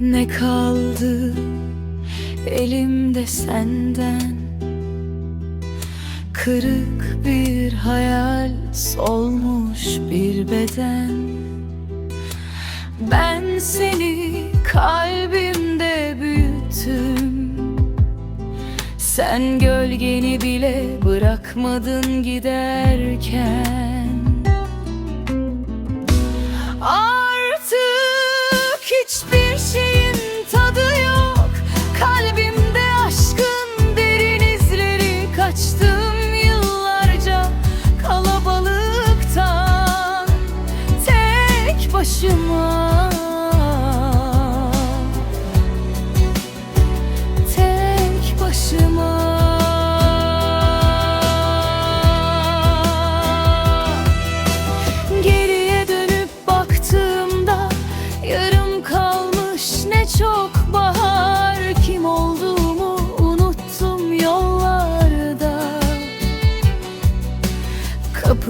Ne kaldı elimde senden? Kırık bir hayal solmuş bir beden. Ben seni kalbimde büyüttüm. Sen gölgeni bile bırakmadın giderken. Artık hiçbir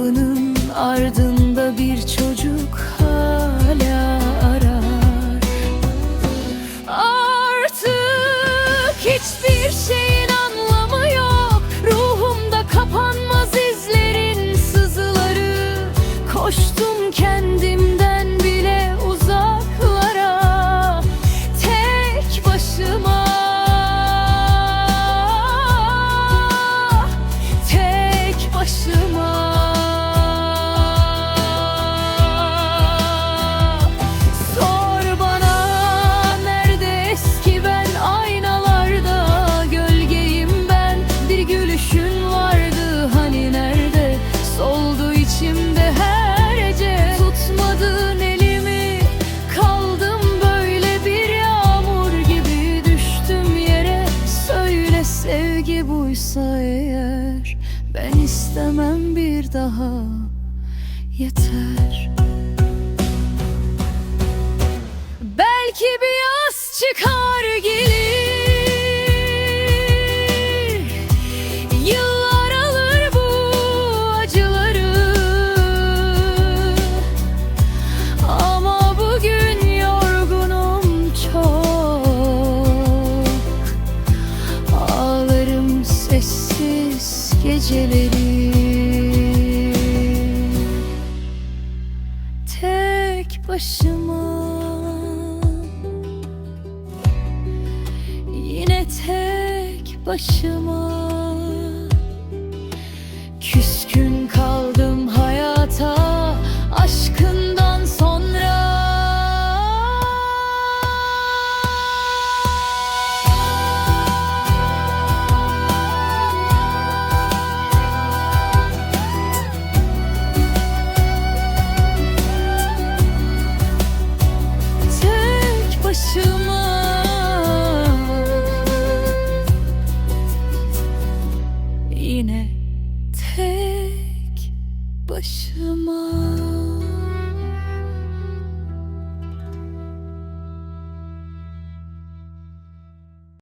Kapının ardında bir çocuk hala arar. Artık hiçbir şeyin anlamı yok. Ruhumda kapanmaz izlerin sızıları. Koştum kendimden buysa eğer ben istemem bir daha. Yeter. Belki bir yaz çıkar geceleri. Tek başıma. Yine tek başıma Yine tek başıma